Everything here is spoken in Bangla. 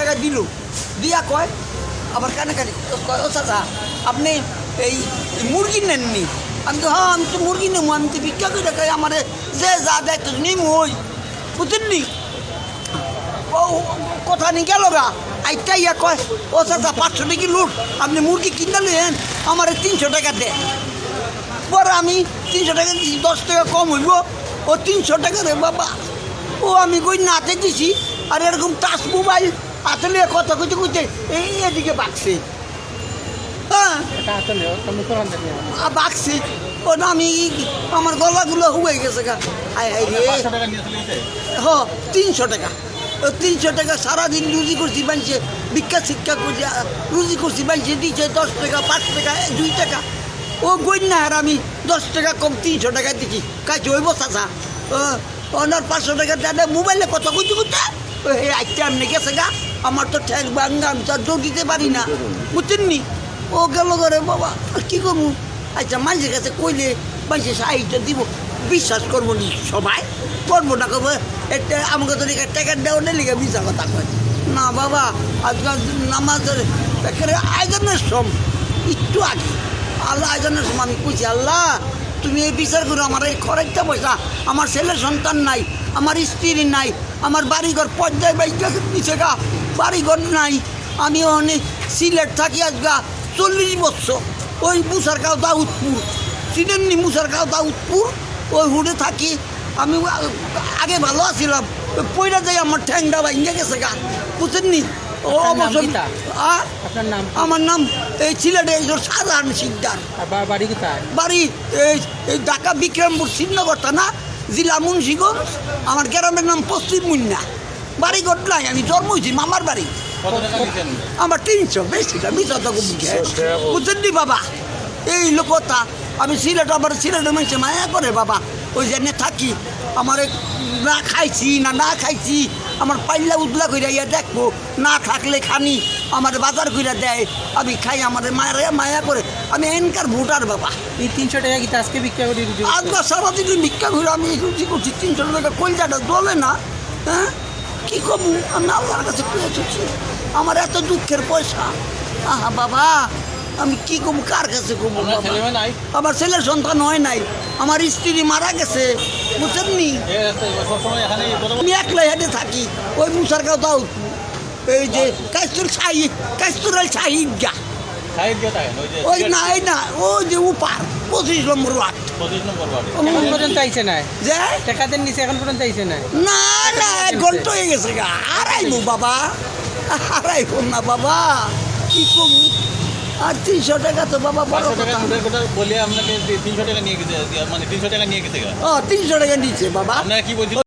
টাকা দিল। দিয়া কয়, আবার কানে কানে কয়, ও চাচা, আপনি এই মুরগি নেননি? আমি তো হ্যাঁ আমি তো মুরগি নেব আমি তো ভিক্ষা করে খাই, আমার যে যা দেখতো নিম ওই। বুঝলেননি ও কথা নি গেল গা। আইটা ইয়া কয়, ও চাচা, পাঁচশো টাকি লুট, আপনি মুরগি কিনতে নেন, আমার তিনশো টাকা দেন পরে আমি তিনশো টাকা দিছি, দশ টাকা কম হইব, ও তিনশো টাকা রে বাবা। ও আমি কই নাতে দিছি। আর এরকম টাচ মোবাইল আসলে কত কইতে কইতে এই এদিকে বাকছে হ্যাঁ? বাকছে ও না আমি আমার গলাগুলো হুয়ে গেছে গা। রে? হ তিনশো টাকা। ও তিনশো টাকা সারাদিন রুজি করছি বানছে। ভিক্ষা শিক্ষা করছি রুজি করছি বানছে। দিচ্ছে দশ টাকা পাঁচ টাকা দুই টাকা। ও না আর আমি দশ টাকা কম তিনশো টাকা দিচ্ছি কাছে ওই বসাছা ওনার পাঁচশো টাকা দেয় মোবাইলে কত ও হে আইতে আপনি গেছে গা। আমার তো ঠেক বাঙ্গা আমি তো আর দৌড় দিতে পারি না। বুঝছেন নি ও গেল ঘরে, বাবা, আর কি করব? আচ্ছা মানুষের কাছে কইলে মানুষের সাহিত্য দিব। বিশ্বাস করব নি, সবাই। করব না, করব। একটা আমাকে তো লিখে টাকা দেওয়া নেই লিখে মিশা কথা কয়। না, বাবা, আজকাল নামাজ আয়োজনের সম একটু আগে। আল্লাহ আয়োজনের সময় আমি কইছি, আল্লাহ তুমি এই বিচার করো, আমার এই খরচটা পয়সা, আমার ছেলের সন্তান নাই, আমার স্ত্রী নাই, আমার বাড়িঘর পর্যায় বাইকা নিচে গা, বাড়িঘর নাই। আমি অনেক সিলেট থাকি আজগা চল্লিশ বছর, ওই মুসার মুসারগাঁও দাউদপুর, চিনেননি মুসারগাঁও দাউদপুর, ওই হুডে থাকি। আমি আগে ভালো আছিলাম পয়লা যাই আমার ঠ্যাংটা ভাঙ্গে গেছে গা বুঝছেননি ও? আপনার নাম আমার নাম এই সিলেটে সাধারণ শিকদার আর বাড়ি কোথায় বাড়ি এই এই ঢাকা বিক্রমপুর শ্রীনগর থানা জেলা মুন্সিগঞ্জ। আমার গ্রামের নাম পশ্চিম মুন্না। বাড়ি ঘটলাই আমি জন্ম হয়েছি মামার বাড়ি। আমার তিনশো বেশি মিশা তো বুঝছেন বাবা? এই লোকতা আমি সিলেট আমার সিলেটের মানুষে মায়া করে বাবা। ওই জন্য থাকি। আমার না খাইছি না না খাইছি আমার পাল্লা উদলা কইরা ইয়া দেখব। না থাকলে খানি আমার বাজার কইরা দেয়। আমি খাই আমাদের মায়া মায়া করে। আমি এনকার ভোটার বাবা। এই তিনশো টাকা কি আজকে বিক্রি করে? আজকে সারাদিন ভিক্ষা ঘুরে আমি রুজি করছি। তিনশো টাকা কলজাটা দলে না হ্যাঁ? কি করব আমি আল্লাহর কাছে পেয়েছি আমার এত দুঃখের পয়সা। আহা বাবা আমি কি করব কার কাছে করব আমার ছেলের সন্তান হয় নাই। আমার স্ত্রী মারা গেছে বুঝছেন নি? আমি একলাই হেঁটে থাকি ওই মুসার দাও এই যে কাস্তুর শাহিদ কাস্তুর শাহিদ গা ওই না এই না ওই যে উপার পঁচিশ নম্বর ওয়ার্ড। এখন পর্যন্ত না যে? টাকাদের নিচে এখন পর্যন্ত না না না এক ঘণ্টা হয়ে গেছে গা। বাবা। না বাবা। কি করব আর তিনশো টাকা তো বাবা বড় টাকা কথা। বলে আপনাকে তিনশো টাকা নিয়ে গেছে মানে তিনশো টাকা নিয়ে গেছে। ও তিনশো টাকা নিচ্ছে বাবা। আপনারা কি বলছিলেন